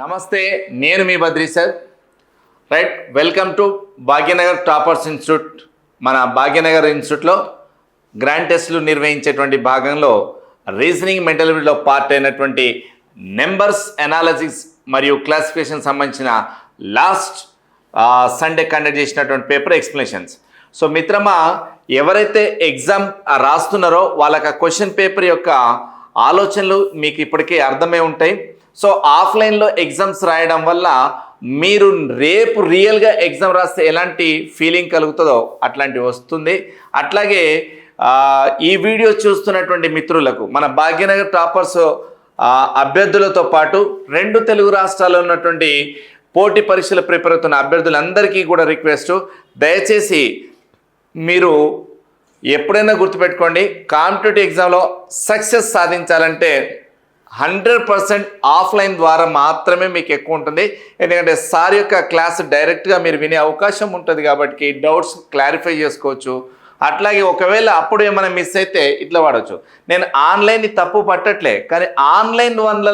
నమస్తే నేను మీ Badri sir. Right welcome to Bhagyanagar toppers institute. మన భాగ్యనగర్ ఇన్స్టిట్యూట్లో గ్రాండ్ టెస్ట్లు నిర్వహించేటువంటి భాగంలో రీజనింగ్ మెంటలిటీలో పార్ట్ అయినటువంటి నెంబర్స్ అనాలసిస్ మరియు క్లాసిఫికేషన్ సంబంధించిన లాస్ట్ సండే కండక్ట్ చేసినటువంటి పేపర్ ఎక్స్ప్లెనేషన్స్. సో మిత్రమా ఎవరైతే ఎగ్జామ్ రాస్తున్నారో వాళ్ళకి ఆ క్వశ్చన్ పేపర్ యొక్క ఆలోచనలు మీకు ఇప్పటికే అర్థమై ఉంటాయి. సో ఆఫ్లైన్లో ఎగ్జామ్స్ రాయడం వల్ల మీరు రేపు రియల్గా ఎగ్జామ్ రాస్తే ఎలాంటి ఫీలింగ్ కలుగుతుందో అట్లాంటివి వస్తుంది. అట్లాగే ఈ వీడియో చూస్తున్నటువంటి మిత్రులకు మన భాగ్యనగర్ టాపర్స్ అభ్యర్థులతో పాటు రెండు తెలుగు రాష్ట్రాల్లో ఉన్నటువంటి పోటీ పరీక్షలు ప్రిపేర్ అవుతున్న అభ్యర్థులందరికీ కూడా రిక్వెస్ట్ దయచేసి మీరు ఎప్పుడైనా గుర్తుపెట్టుకోండి కాంపిటేటివ్ ఎగ్జామ్లో సక్సెస్ సాధించాలంటే హండ్రెడ్ పర్సెంట్ ఆఫ్లైన్ ద్వారా మాత్రమే మీకు ఎక్కువ ఉంటుంది. ఎందుకంటే సార్ యొక్క క్లాస్ డైరెక్ట్గా మీరు వినే అవకాశం ఉంటుంది కాబట్టి డౌట్స్ క్లారిఫై చేసుకోవచ్చు. అట్లాగే ఒకవేళ అప్పుడు ఏమైనా మిస్ అయితే ఇట్లా వాడచ్చు. నేను ఆన్లైన్ తప్పు పట్టట్లే. కానీ ఆన్లైన్ వల్ల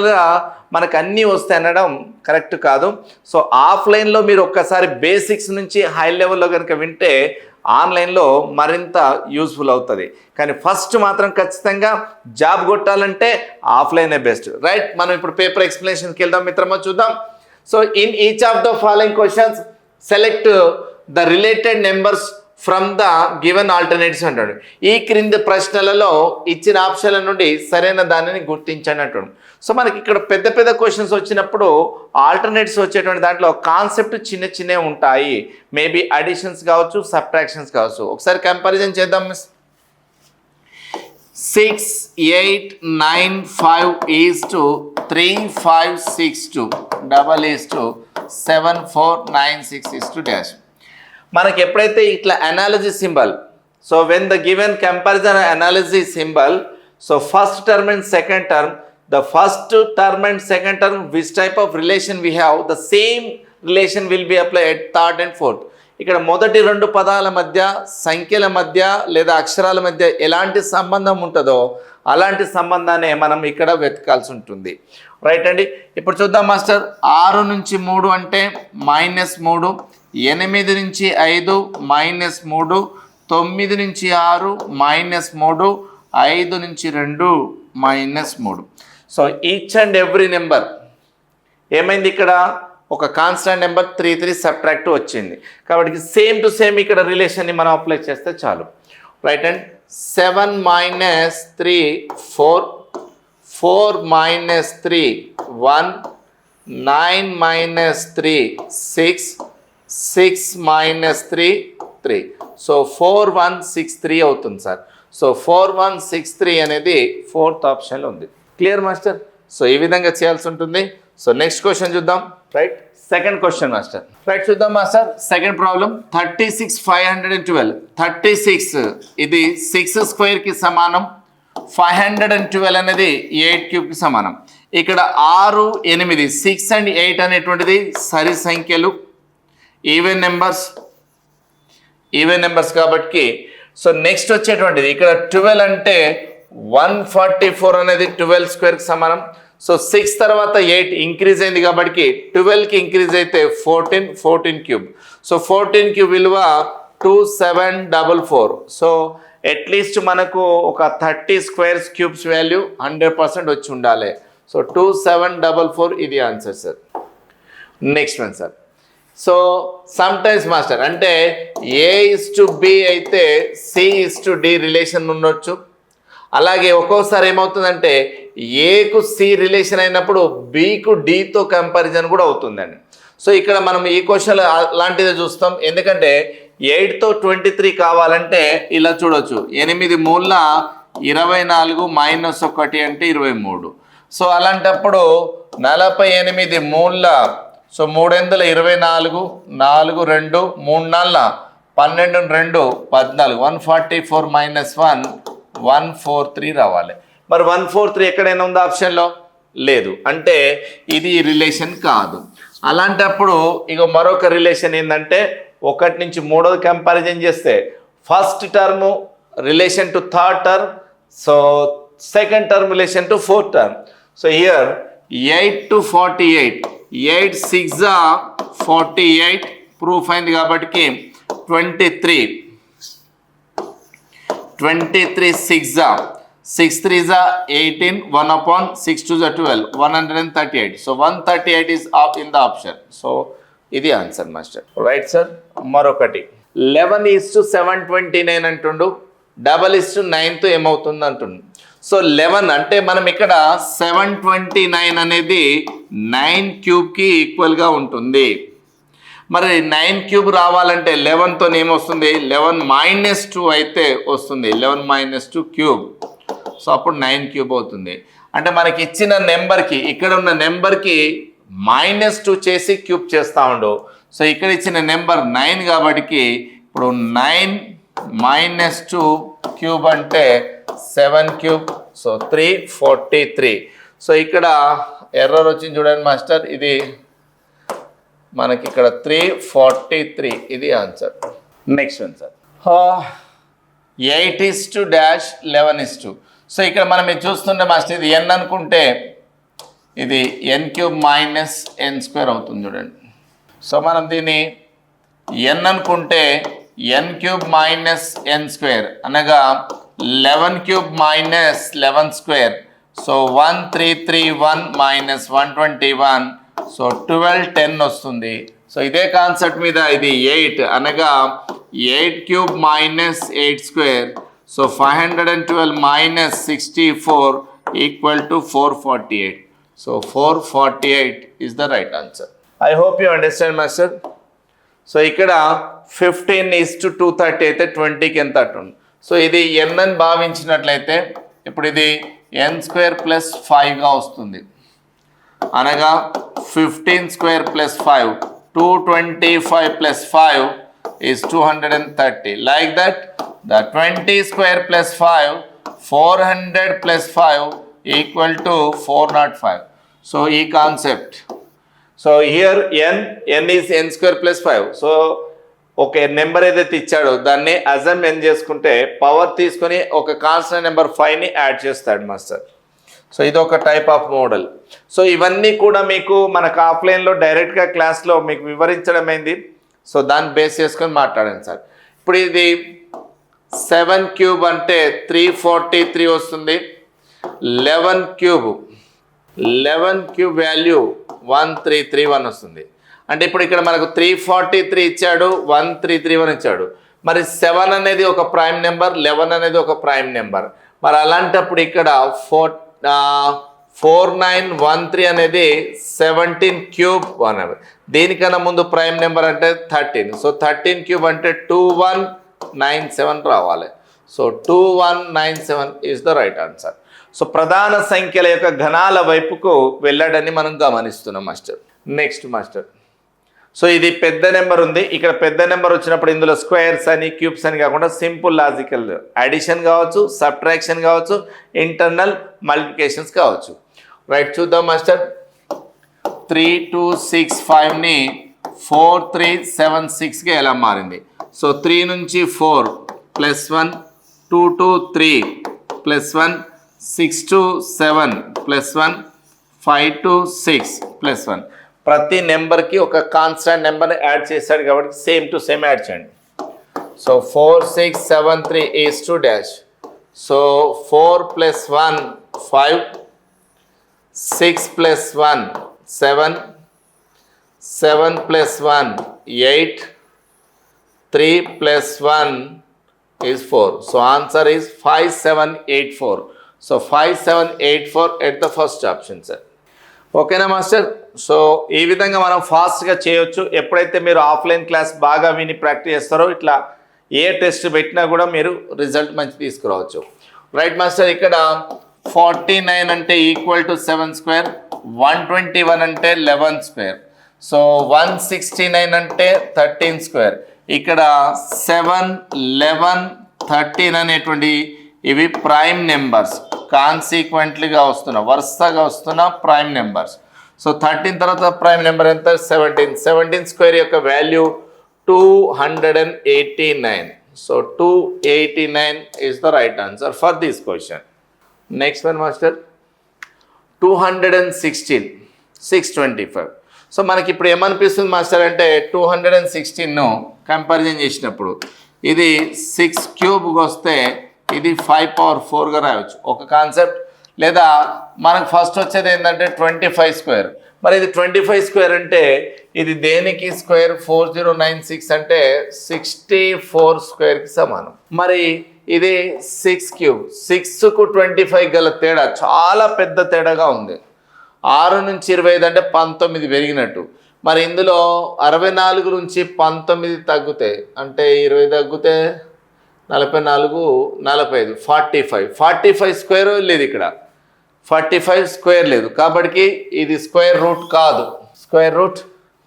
మనకు అన్నీ వస్తాయి అనడం కరెక్ట్ కాదు. సో ఆఫ్లైన్లో మీరు ఒక్కసారి బేసిక్స్ నుంచి హై లెవెల్లో కనుక వింటే ఆన్లైన్లో మరింత యూస్ఫుల్ అవుతుంది. కానీ ఫస్ట్ మాత్రం ఖచ్చితంగా జాబ్ కొట్టాలంటే ఆఫ్లైనే బెస్ట్. రైట్? మనం ఇప్పుడు పేపర్ ఎక్స్ప్లెనేషన్కి వెళ్దాం మిత్రమా చూద్దాం. So in each of the following questions select the related numbers from the given alternatives అంటాడు. ఈ క్రింది ప్రశ్నలలో ఇచ్చిన ఆప్షన్ల నుండి సరైన దానిని గుర్తించండి అంటాడు. సో మనకి ఇక్కడ పెద్ద పెద్ద క్వశ్చన్స్ వచ్చినప్పుడు ఆల్టర్నేటివ్స్ వచ్చేటువంటి దాంట్లో కాన్సెప్ట్ చిన్న చిన్నవి ఉంటాయి. మేబీ అడిషన్స్ కావచ్చు సబ్ట్రాక్షన్స్ కావచ్చు. ఒకసారి కంపారిజన్ చేద్దాం miss six eight nine five is to three five six two double is to seven four nine six is to dash మనకి ఎప్పుడైతే ఇట్లా analogy symbol so when the given comparison analogy symbol so first term and second term the first term and second term which type of relation we have the same relation will be apply at third and fourth ఇక్కడ మొదటి రెండు పదాల మధ్య సంఖ్యల మధ్య లేదా అక్షరాల మధ్య ఎలాంటి సంబంధం ఉంటుందో అలాంటి సంబంధాన్ని మనం ఇక్కడ వెతకాల్సి ఉంటుంది. రైట్ అండి? ఇప్పుడు చూద్దాం మాస్టర్. ఆరు నుంచి మూడు అంటే మైనస్ మూడు ఎనిమిది నుంచి ఐదు మైనస్ మూడు తొమ్మిది నుంచి ఆరు మైనస్ మూడు ఐదు నుంచి రెండు మైనస్ మూడు. So each and every number ఏమైంది ఇక్కడ? ఒక constant number three three subtract వచ్చింది. కాబట్టి సేమ్ టు సేమ్ ఇక్కడ రిలేషన్ని మనం అప్లై చేస్తే చాలు. Right and seven minus three four four minus three one nine minus three six six minus three three. So four one six three అవుతుంది sir. So four one six three అనేది fourth ఆప్షన్లో ఉంది. Clear master? So ఈ విధంగా చేయాల్సి ఉంటుంది. So next question చూద్దాం. Right? Second question master. Right చూద్దాం master. Second problem thirty six five hundred and twelve. Thirty six ఇది సిక్స్ స్క్వేర్కి సమానం. ఫైవ్ హండ్రెడ్ అండ్ ట్వెల్వ్ అనేది ఎయిట్ క్యూబ్కి సమానం. ఇక్కడ ఆరు ఎనిమిది సిక్స్ అండ్ ఎయిట్ అనేటువంటిది సరి సంఖ్యలు. ఈవెన్ నెంబర్స్ ఈవెన్ నెంబర్స్ కాబట్టి సో నెక్స్ట్ వచ్చేటువంటిది. ఇక్కడ ట్వెల్వ్ అంటే వన్ ఫార్టీ ఫోర్ అనేది ట్వెల్వ్ స్క్వేర్కి సమానం. సో సిక్స్ తర్వాత ఎయిట్ ఇంక్రీజ్ అయింది కాబట్టి ట్వెల్వ్కి ఇంక్రీజ్ అయితే fourteen fourteen cube so fourteen cube విలువ two seven double four so at least మనకు ఒక thirty squares cubes value hundred percent వచ్చి ఉండాలి. So two seven double four ఇది answer sir next one sir so sometimes master అంటే A is to B అయితే C is to D relation ఉండొచ్చు. అలాగే ఒక్కోసారి ఏమవుతుందంటే ఏకు సి రిలేషన్ అయినప్పుడు బికు డితో కంపారిజన్ కూడా అవుతుందండి. సో ఇక్కడ మనం ఈ క్వశ్చన్ అలాంటిదే చూస్తాం. ఎందుకంటే ఎయిట్తో ట్వంటీ త్రీ కావాలంటే ఇలా చూడొచ్చు. ఎనిమిది మూల ఇరవై నాలుగు మైనస్ ఒకటి అంటే ఇరవై మూడు. సో అలాంటప్పుడు నలభై ఎనిమిది మూల సో మూడొందల ఇరవై నాలుగు నాలుగు రెండు మూడు నాలుగు పన్నెండు రెండు పద్నాలుగు. One forty four minus one one four three రావాలి. మరి వన్ ఫోర్ త్రీ ఎక్కడైనా ఉందా ఆప్షన్లో? లేదు. అంటే ఇది రిలేషన్ కాదు. అలాంటప్పుడు ఇక మరొక రిలేషన్ ఏంటంటే ఒకటి నుంచి మూడోది కంపారిజన్ చేస్తే first term relation to third term so second term relation to fourth term. So here eight to forty eight. Eight six forty eight proof అయింది కాబట్టి twenty three. Twenty three six six three జా eighteen one upon six two జా twelve one hundred and thirty eight. So one thirty eight is AAP in the option so ఇది answer master right sir మరొకటి. Eleven is to seven twenty nine అంటుండు. Double is to ninth ఏమవుతుంది అంటుండు so eleven అంటే మనం ఇక్కడ seven twenty nine అనేది nine క్యూబ్కి ఈక్వల్గా ఉంటుంది. మరి నైన్ క్యూబ్ రావాలంటే లెవెన్తో ఏమొస్తుంది లెవెన్ మైనస్ టూ అయితే వస్తుంది. Eleven minus two cube. So అప్పుడు నైన్ క్యూబ్ అవుతుంది. అంటే మనకి ఇచ్చిన నెంబర్కి ఇక్కడ ఉన్న నెంబర్కి మైనస్ టూ చేసి క్యూబ్ చేస్తూ ఉండు. సో ఇక్కడ ఇచ్చిన నెంబర్ నైన్ కాబట్టి ఇప్పుడు నైన్ మైనస్ టూ క్యూబ్ అంటే seven cube. So three forty three. So ఇక్కడ ఎర్రర్ వచ్చింది చూడండి మాస్టర్. ఇది మనకి ఇక్కడ త్రీ ఫార్టీ త్రీ. ఇది answer. Next one sir eight is to dash eleven is to. So ఇక్కడ మనం ఇది చూస్తుంటే మాస్టర్ ఇది ఎన్ అనుకుంటే ఇది N cube minus N square అవుతుంది చూడండి. సో మనం దీన్ని ఎన్ అనుకుంటే N cube minus N square అనగా eleven cube minus eleven square. So one three three one minus one twenty one. So twelve ten వస్తుంది. సో ఇదే కాన్సెప్ట్ మీద ఇది ఎయిట్. అనగా eight cube minus eight square. So five hundred and twelve minus sixty four equal to four forty eight. So four forty eight is the right answer I hope you understand master so ఇక్కడ fifteen is to two thirty అయితే ట్వంటీకి ఎంత అట్టుంది? So ఇది N అని భావించినట్లయితే ఇప్పుడు ఇది n square plus ఫైవ్గా వస్తుంది. అనగా fifteen square plus five two twenty five plus five is two hundred and thirty. Like that the twenty square plus five four hundred plus five equal to four nought five. So ఈ concept. So here n n is n square plus five so ఒక number ఏదైతే ఇచ్చాడో దాన్ని assume ఎన్ చేసుకుంటే power తీసుకొని ఒక constant number ఫైవ్ని add చేస్తాడు మాస్టర్ సో ఇది ఒక టైప్ ఆఫ్ మోడల్ సో ఇవన్నీ కూడా మీకు మనకు ఆఫ్లైన్లో డైరెక్ట్గా క్లాస్లో మీకు వివరించడం అయింది సో దాన్ని బేస్ చేసుకొని మాట్లాడండి సార్. ఇప్పుడు ఇది సెవెన్ క్యూబ్ అంటే త్రీ ఫార్టీ త్రీ వస్తుంది. Eleven cube eleven cube value one three three one వస్తుంది. అంటే ఇప్పుడు ఇక్కడ మనకు త్రీ ఫార్టీ త్రీ ఇచ్చాడు వన్ త్రీ త్రీ వన్ ఇచ్చాడు. మరి సెవెన్ అనేది ఒక ప్రైమ్ నెంబర్ లెవెన్ అనేది ఒక ప్రైమ్ నెంబర్ మరి అలాంటప్పుడు ఇక్కడ four four nine one three అనేది సెవెంటీన్ క్యూబ్ వన్ దీనికన్నా ముందు ప్రైమ్ నెంబర్ అంటే థర్టీన్ సో థర్టీన్ క్యూబ్ అంటే టూ వన్ నైన్ సెవెన్ రావాలి. So two one nine seven is the right answer so ప్రధాన సంఖ్యల యొక్క ఘనాల వైపుకు వెళ్ళాడని మనం గమనిస్తున్నాం మాస్టర్ నెక్స్ట్ మాస్టర్ సో ఇది పెద్ద నెంబర్ ఉంది. ఇక్కడ పెద్ద నెంబర్ వచ్చినప్పుడు ఇందులో స్క్వేర్స్ అని క్యూబ్స్ అని కాకుండా సింపుల్ లాజికల్ అడిషన్ కావచ్చు సబ్ట్రాక్షన్ కావచ్చు ఇంటర్నల్ మల్టిప్లికేషన్స్ కావచ్చు. రైట్ చూద్దాం మాస్టర్. త్రీ టూ సిక్స్ ఫైవ్ని ఫోర్ త్రీ సెవెన్ సిక్స్కి ఎలా మారింది? సో త్రీ నుంచి four plus one two two three plus one six to seven plus one five to six plus one. ప్రతి నెంబర్కి ఒక కాన్స్టాంట్ నెంబర్ యాడ్ చేశాడు కాబట్టి సేమ్ టు సేమ్ యాడ్ చేయండి so four six seven three is to dash so four plus one five six plus one seven seven plus one eight three plus one is 4. So answer is 5784. So 5784 at the first option, sir. ఓకేనా master? So ఈ విధంగా మనం ఫాస్ట్గా చేయొచ్చు. ఎప్పుడైతే మీరు offline class బాగా విని ప్రాక్టీస్ చేస్తారో ఇట్లా ఏ టెస్ట్ పెట్టినా కూడా మీరు రిజల్ట్ మంచి తీసుకురావచ్చు. రైట్ మాస్టర్ ఇక్కడ ఫార్టీ నైన్ అంటే equal to seven square one twenty one అంటే eleven square. So one sixty nine అంటే థర్టీన్ స్క్వేర్. ఇక్కడ సెవెన్ లెవెన్ థర్టీన్ అనేటువంటి ఇవి ప్రైమ్ నెంబర్స్. కాన్సీక్వెంట్లీగా వస్తున్న వరుసగా వస్తున్న ప్రైమ్ నెంబర్స్ సో థర్టీన్ తర్వాత ప్రైమ్ నెంబర్ ఎంత? సెవెంటీన్ సెవెంటీన్ స్క్వేర్ యొక్క value two hundred and eighty nine so two eighty nine is the right answer for this question next one master two hundred and sixteen six twenty five so మనకి ఇప్పుడు ఏమనిపిస్తుంది master అంటే two hundred and సిక్స్టీన్ను comparison చేసినప్పుడు ఇది six క్యూబ్కి వస్తే ఇది five power ఫోర్గా రాయవచ్చు ఒక కాన్సెప్ట్ లేదా మనకు ఫస్ట్ వచ్చేది ఏంటంటే ట్వంటీ ఫైవ్ స్క్వేర్ మరి ఇది ట్వంటీ ఫైవ్ స్క్వేర్ అంటే ఇది దేనికి square four zero nine six అంటే సిక్స్టీ ఫోర్ స్క్వేర్కి సమానం. మరి ఇది సిక్స్ క్యూబ్ సిక్స్కు ట్వంటీ ఫైవ్ గల తేడా చాలా పెద్ద తేడాగా ఉంది. ఆరు నుంచి ఇరవై ఐదు అంటే పంతొమ్మిది పెరిగినట్టు. మరి ఇందులో అరవై నాలుగు నుంచి పంతొమ్మిది తగ్గుతాయి అంటే ఇరవై తగ్గుతే నలభై నాలుగు నలభై ఐదు forty five. Forty five square లేదు ఇక్కడ. ఫార్టీ ఫైవ్ స్క్వేర్ లేదు. కాబట్టి ఇది స్క్వేర్ రూట్ కాదు. స్క్వేర్ రూట్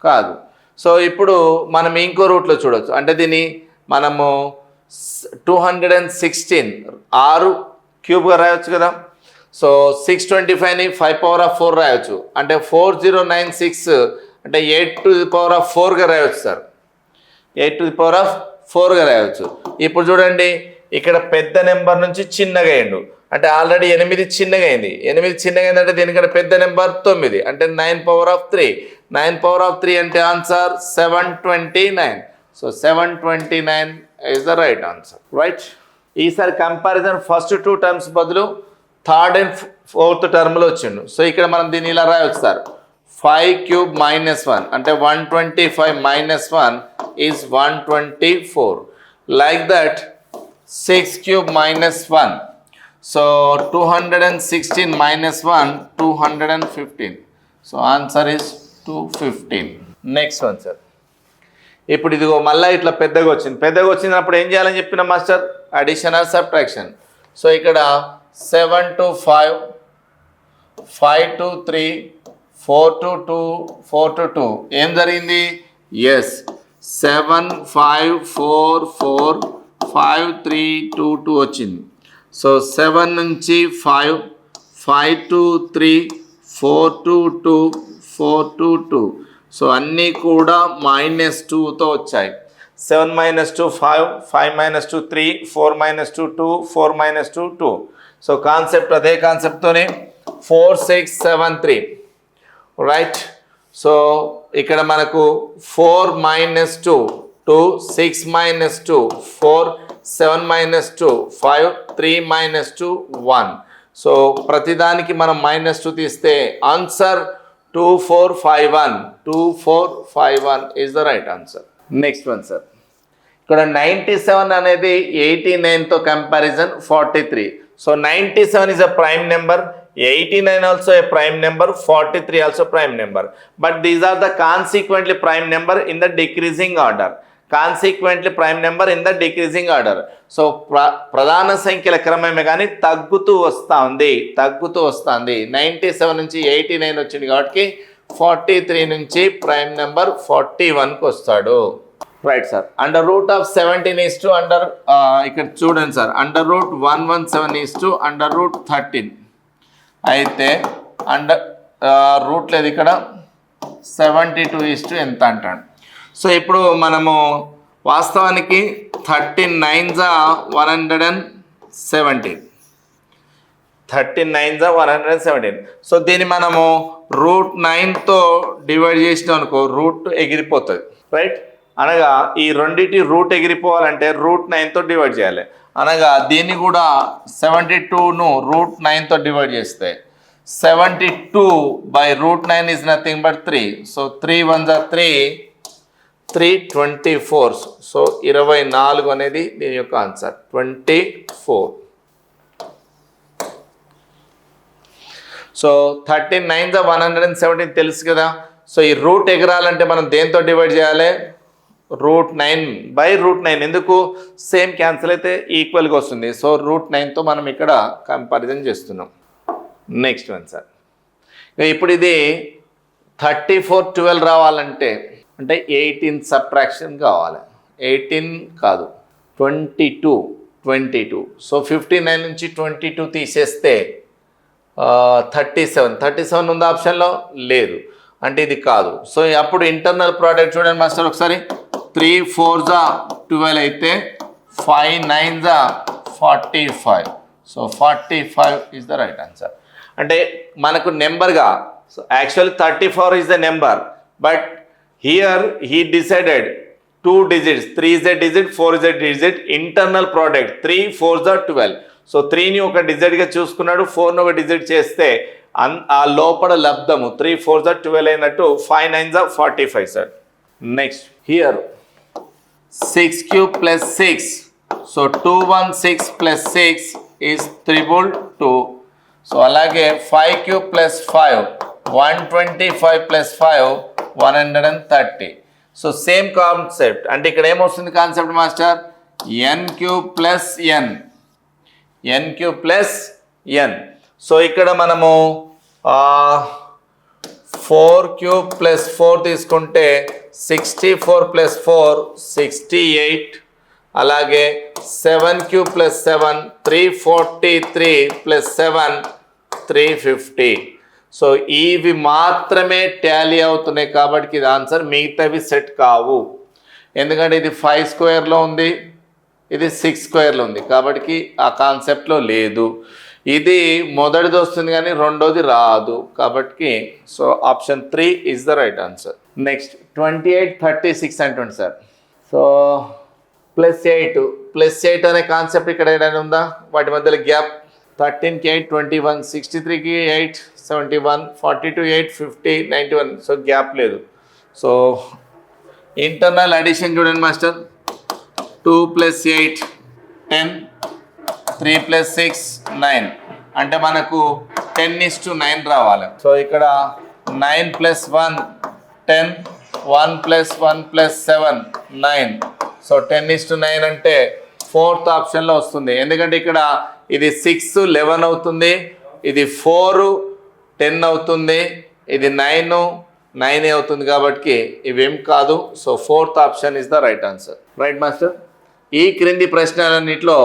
కాదు. సో ఇప్పుడు మనం ఇంకో రూట్లో చూడవచ్చు అంటే దీన్ని మనము టూ హండ్రెడ్ అండ్ సిక్స్టీన్ ఆరు క్యూబ్గా రాయొచ్చు కదా. సో సిక్స్ ట్వంటీ ఫైవ్ని ఫైవ్ పవర్ ఆఫ్ ఫోర్ రాయొచ్చు. అంటే ఫోర్ జీరో నైన్ సిక్స్ అంటే eight to the power of ఫోర్గా రాయొచ్చు sir. Eight to the power of ఫోర్గా రాయవచ్చు. ఇప్పుడు చూడండి ఇక్కడ పెద్ద నెంబర్ నుంచి చిన్నగా అయ్యిండు. అంటే ఆల్రెడీ ఎనిమిది చిన్నగా అయింది. ఎనిమిది చిన్నగా అయిందంటే దీనికంటే పెద్ద నెంబర్ తొమ్మిది. అంటే nine power of three. Nine power of three అంటే answer seven twenty nine. So seven twenty nine is the right answer right ఈసారి కంపారిజన్ ఫస్ట్ టూ టర్మ్స్ బదులు థర్డ్ అండ్ ఫోర్త్ టర్మ్లో వచ్చిండు. సో ఇక్కడ మనం దీన్ని ఇలా రాయొచ్చు sir. Five cube minus one అంటే one twenty five minus one is one twenty four like that six cube minus one so two hundred and sixteen minus one two hundred and fifteen so answer is two fifteen next one sir ఇప్పుడు ఇదిగో మళ్ళీ ఇట్లా పెద్దగా వచ్చింది. పెద్దగా వచ్చినప్పుడు ఏం చేయాలని చెప్పిన master addition or subtraction so ఇక్కడ seven to five five to three four to two four to two. ఏం జరిగింది? Yes seven five four four five three two two వచ్చింది. సో సెవెన్ నుంచి five five to three four to two four to two so అన్నీ కూడా minus టూతో వచ్చాయి. Seven minus two five five minus two three four minus two two four minus two two so concept అదే కాన్సెప్ట్తోనే four six seven three right so ఇక్కడ మనకు four minus two two six minus two four seven minus two five three minus two one so ప్రతిదానికి మనం minus two తీస్తే answer two four five one two four five one is the right answer next one sir ఇక్కడ ninety seven అనేది eighty నైన్తో comparison forty three so ninety seven is a prime number eighty nine also a prime number forty three also prime number but these are the consequently prime number in the decreasing order consequently prime number in the decreasing order so ప్ర ప్రధాన సంఖ్యల క్రమమే కానీ తగ్గుతూ వస్తూ ఉంది తగ్గుతూ వస్తుంది నైంటీ సెవెన్ నుంచి ఎయిటీ నైన్ వచ్చింది కాబట్టి ఫార్టీ త్రీ నుంచి ప్రైమ్ నెంబర్ ఫార్టీ వన్కి వస్తాడు right sir under root of seventeen is to under ఇక్కడ చూడండి sir under root one one seven is to under root thirteen అయితే అండ్ రూట్ లేదు ఇక్కడ. సెవెంటీ టూ ఇస్టు ఎంత అంటాడు. సో ఇప్పుడు మనము వాస్తవానికి థర్టీన్ నైన్ జా one hundred and seventeen thirteen nine జా one hundred and seventeen so దీన్ని మనము రూట్ నైన్తో డివైడ్ చేసినాం అనుకో రూట్ ఎగిరిపోతుంది. రైట్? అనగా ఈ రెండింటి రూట్ ఎగిరిపోవాలంటే రూట్ నైన్తో డివైడ్ చేయాలి. అనగా దీన్ని కూడా సెవెంటీ టూను రూట్ నైన్తో డివైడ్ చేస్తే seventy two by root nine is nothing but three. So three one జా three three twenty four. So ఇరవై నాలుగు అనేది దీని యొక్క answer. Twenty four. So thirty nine జా వన్ హండ్రెడ్ అండ్ సెవెంటీన్ తెలుసు కదా. సో ఈ రూట్ ఎగరాలంటే మనం దేంతో డివైడ్ చేయాలి? Root nine by root nine. ఎందుకు? సేమ్ క్యాన్సిల్ అయితే ఈక్వల్గా వస్తుంది. సో రూట్ నైన్తో మనం ఇక్కడ కంపారిజన్ చేస్తున్నాం. నెక్స్ట్ వన్ సార్ ఇప్పుడు ఇది థర్టీ ఫోర్ ట్వెల్వ్ రావాలంటే అంటే ఎయిటీన్ సబ్ట్రాక్షన్ కావాలి. ఎయిటీన్ కాదు twenty two twenty two so fifty nine నుంచి ట్వంటీ టూ తీసేస్తే థర్టీ సెవెన్ థర్టీ సెవెన్ ఉంది ఆప్షన్లో లేదు. అంటే ఇది కాదు. సో అప్పుడు ఇంటర్నల్ ప్రోడక్ట్ చూడండి మాస్టర్ ఒకసారి. త్రీ ఫోర్ జా ట్వెల్వ్ అయితే ఫైవ్ నైన్ జా forty five. So forty five is the right answer అంటే మనకు నెంబర్గా so actually thirty four is the number but here he decided two digits three is a digit four is a digit internal product three four జా twelve so త్రీని ఒక డిజిట్గా చూసుకున్నాడు ఫోర్ని ఒక digit చేస్తే అన్ ఆ లోపల లబ్ధము త్రీ ఫోర్ జా ట్వెల్వ్ అయినట్టు ఫైవ్ నైన్ జా forty five sir next here six cube plus six so two one six plus six is triple two so అలాగే five cube plus five one twenty five plus five one hundred and thirty so same concept అంటే ఇక్కడ ఏమొస్తుంది concept master n cube plus n n cube plus n so ఇక్కడ మనము four cube plus four తీసుకుంటే sixty four plus four sixty eight. అలాగే seven cube plus seven three forty three plus seven three fifty. So ఇవి మాత్రమే Tally అవుతున్నాయి కాబట్టి ఇది answer మిగతావి సెట్ కావు. ఎందుకంటే ఇది ఫైవ్ స్క్వేర్లో ఉంది ఇది సిక్స్ స్క్వేర్లో ఉంది. కాబట్టి ఆ కాన్సెప్ట్లో లేదు. ఇది మొదటిది వస్తుంది కానీ రెండోది రాదు కాబట్టి so option three is the right answer next twenty eight thirty six అంటుంది sir. So plus eight plus eight అనే కాన్సెప్ట్ ఇక్కడ ఏదైనా ఉందా? వాటి మధ్యలో గ్యాప్ థర్టీన్కి ఎయిట్ ట్వంటీ వన్ సిక్స్టీ త్రీకి eight seventy one forty two eight fifty ninety one so gap లేదు. సో ఇంటర్నల్ అడిషన్ చూడండి master two plus eight ten three plus six nine. అంటే మనకు టెన్ ఇస్ టు నైన్ రావాలి. So ఇక్కడ nine plus one ten. One plus one plus seven nine. So ten is to nine అంటే fourth ఆప్షన్లో వస్తుంది. ఎందుకంటే ఇక్కడ ఇది సిక్స్ లెవెన్ అవుతుంది. ఇది ఫోర్ టెన్ అవుతుంది. ఇది నైన్ నైన్ అవుతుంది కాబట్టి ఇవేం కాదు. So fourth option is the right answer. Right master? ఈ క్రింది ప్రశ్నలన్నింటిలో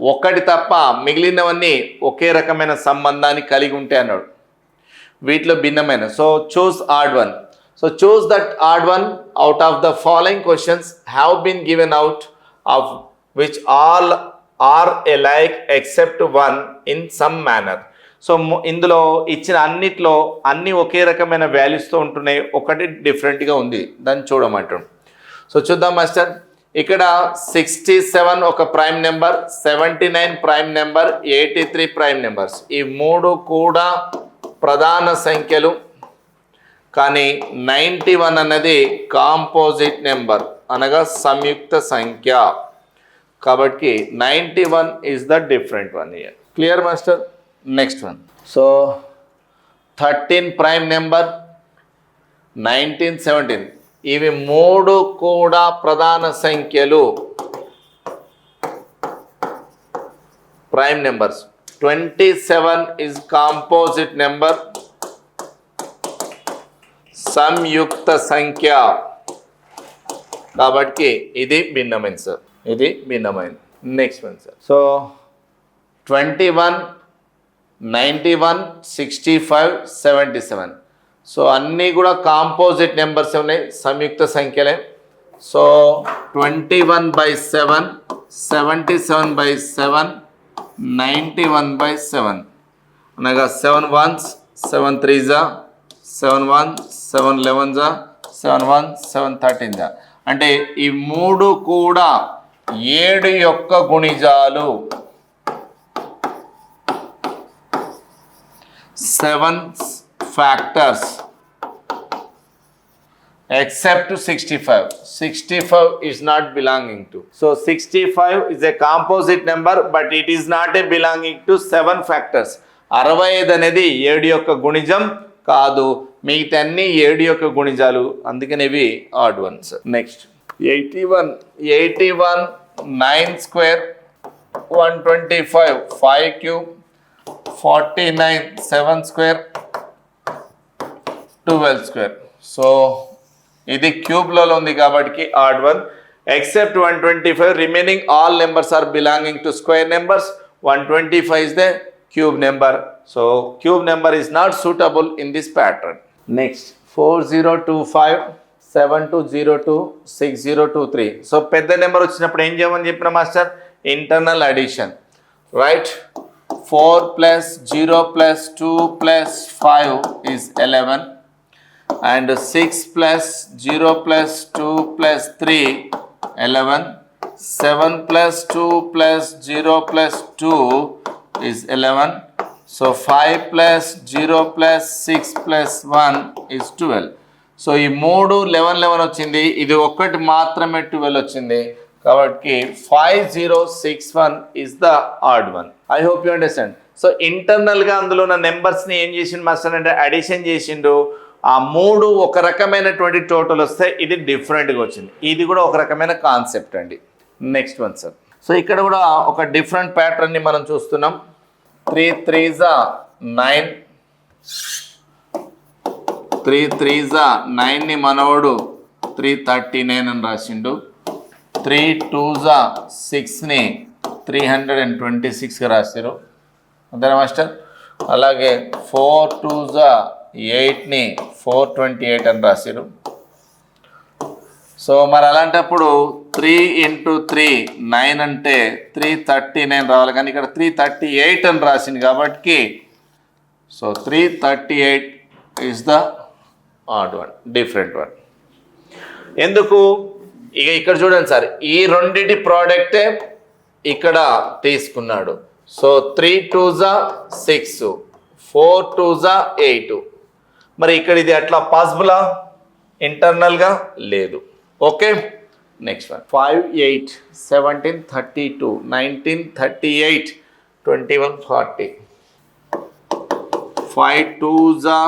ఒకటి తప్ప మిగిలినవన్నీ ఒకే రకమైన సంబంధాన్ని కలిగి ఉంటాయి అన్నాడు. వీటిలో భిన్నమైన. So choose odd one so choose that odd one out of the following questions have been given out of which all are a like except one in some manner so ఇందులో ఇచ్చిన అన్నిట్లో అన్ని ఒకే రకమైన వాల్యూస్తో ఉంటున్నాయి. ఒకటి డిఫరెంట్గా ఉంది. దాన్ని చూడమంటాం సో చూద్దాం మాస్టర్ ఇక్కడ సిక్స్టీ సెవెన్ ఒక prime number seventy nine prime number eighty three prime numbers ఈ మూడు కూడా ప్రధాన సంఖ్యలు. కానీ నైంటీ వన్ అన్నది కాంపోజిట్ నెంబర్ అనగా సంయుక్త సంఖ్య. కాబట్టి ninety one is the different one year clear master next one so thirteen prime number nineteen seventeen ఇవి మూడు కూడా ప్రధాన సంఖ్యలు. Prime numbers twenty seven is composite number సంయుక్త సంఖ్య కాబట్టి ఇది భిన్నమైనది సార్ ఇది భిన్నమైనది next one sir so twenty one ninety one sixty five seventy seven so అన్నీ కూడా కాంపోజిట్ నెంబర్స్ ఉన్నాయి సంయుక్త సంఖ్యలే. So twenty one by seven seventy seven by seven ninety one by seven అనగా సెవెన్ వన్స్ సెవెన్ త్రీ జా seven one seven eleven జా seven one seven thirteen జా అంటే ఈ మూడు కూడా ఏడు యొక్క గుణిజాలు. Seven factors except 65 65 is not belonging to. So 65 is a composite number but it is not a belonging to seven factors. అరవై ఐదు అనేది ఏడు యొక్క గుణిజం కాదు. మిగతా అన్ని ఏడు యొక్క గుణిజాలు. అందుకని ఇవి odd ones next eighty one eighty one nine square one twenty five five cube forty nine seven square twelve square so ఇది క్యూబ్లలో ఉంది కాబట్టి odd one except one twenty five remaining all numbers are belonging to square numbers one twenty five is the cube number so cube number is not suitable in this pattern next four zero two five seven two zero two six zero two three so పెద్ద number వచ్చినప్పుడు ఏం చేయమని చెప్పిన master? Internal addition right four plus zero plus two plus five is eleven and six plus zero plus two plus three eleven. Seven plus two plus zero plus two is 11 so 5 plus 0 plus 6 plus 1 is 12 so ఈ మూడు eleven eleven వచ్చింది. ఇది ఒక్కటి మాత్రమే twelve వచ్చింది. కాబట్టి five zero six one is the odd one. I hope you understand. So ఇంటర్నల్గా అందులో ఉన్న నెంబర్స్ని ఏం చేసిండు మాస్టర్ అంటే అడిషన్ చేసిండు. ఆ మూడు ఒక రకమైనటువంటి టోటల్ వస్తే ఇది డిఫరెంట్గా వచ్చింది. ఇది కూడా ఒక రకమైన కాన్సెప్ట్ అండి. నెక్స్ట్ వన్ సార్ సో ఇక్కడ కూడా ఒక డిఫరెంట్ ప్యాటర్న్ని మనం చూస్తున్నాం. త్రీ త్రీ జా నైన్ త్రీ త్రీ జా నైన్ని మనవడు త్రీ థర్టీ నైన్ అని రాసిండు. త్రీ టూ జా సిక్స్ని త్రీ హండ్రెడ్ అండ్ ట్వంటీ సిక్స్గా రాశారు అంతేనా మాస్టర్ అలాగే ఫోర్ టూ జా ఎయిట్ని ఫోర్ ట్వంటీ ఎయిట్ అని రాశారు సో మరి అలాంటప్పుడు త్రీ ఇంటూ త్రీ నైన్ అంటే త్రీ థర్టీ నైన్ రావాలి. కానీ ఇక్కడ త్రీ థర్టీ ఎయిట్ అని రాసింది కాబట్టి so three thirty eight is the odd one different one ఎందుకు? ఇక ఇక్కడ చూడండి సార్ ఈ రెండిటి ప్రోడక్టే ఇక్కడ తీసుకున్నాడు. సో త్రీ టూ జా సిక్స్ ఫోర్ టూ జా ఎయిట్. మరి ఇక్కడ ఇది అట్లా పాసిబులా? ఇంటర్నల్గా లేదు. Okay next one. Five eight seventeen thirty two nineteen thirty eight twenty one forty. Five two జా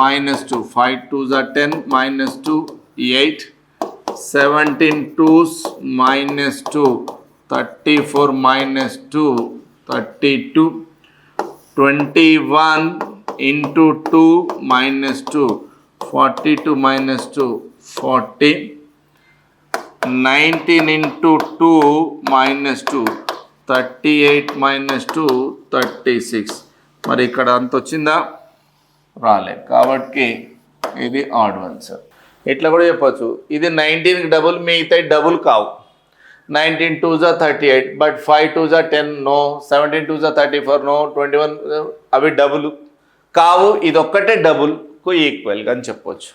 మైనస్ టూ ఫైవ్ టూ జా ten minus two eight. Seventeen twos minus two thirty four minus two thirty two. Twenty one into two minus two forty two minus two forty nineteen into two minus two thirty eight minus two thirty six మరి ఇక్కడ అంత వచ్చిందా? రాలేదు కాబట్టి ఇది odd answer ఇట్లా కూడా చెప్పచ్చు. ఇది నైన్టీన్కి డబుల్ మిగతా డబుల్ కావు. నైన్టీన్ టూ జా thirty eight but five two జా టెన్ నో సెవెంటీన్ టూ జా thirty four no twenty one అవి డబుల్ కావు ఇది ఒక్కటే డబుల్కు ఈక్వల్గా అని చెప్పొచ్చు.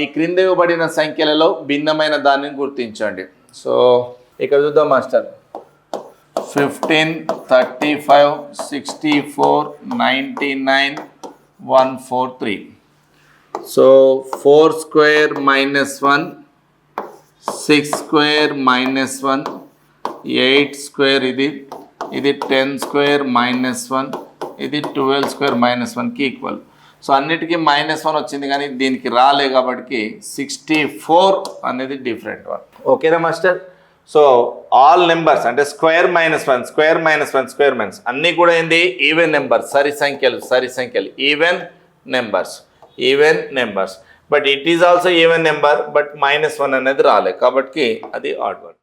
ఈ క్రింద ఇవ్వబడిన సంఖ్యలలో భిన్నమైన దాన్ని గుర్తించండి. సో ఇక్కడ చూద్దాం master. Fifteen thirty five sixty four ninety nine one four three so four square minus one six square minus one eight square ఇది ఇది టెన్ స్క్వేర్ మైనస్ వన్ ఇది ట్వెల్వ్ స్క్వేర్ మైనస్ వన్కి ఈక్వల్. సో అన్నిటికీ minus one వచ్చింది కానీ దీనికి రాలే కాబట్టి సిక్స్టీ ఫోర్ అనేది డిఫరెంట్ వన్. ఓకేనా మాస్టర్? సో ఆల్ నెంబర్స్ అంటే square minus one square minus one square minus. అన్నీ కూడా ఏంది? ఈవెన్ నెంబర్ సరి సంఖ్యలు సరి సంఖ్యలు. Even numbers even numbers but it is also even number but minus one అనేది రాలే. కాబట్టి అది ఆడ్ వన్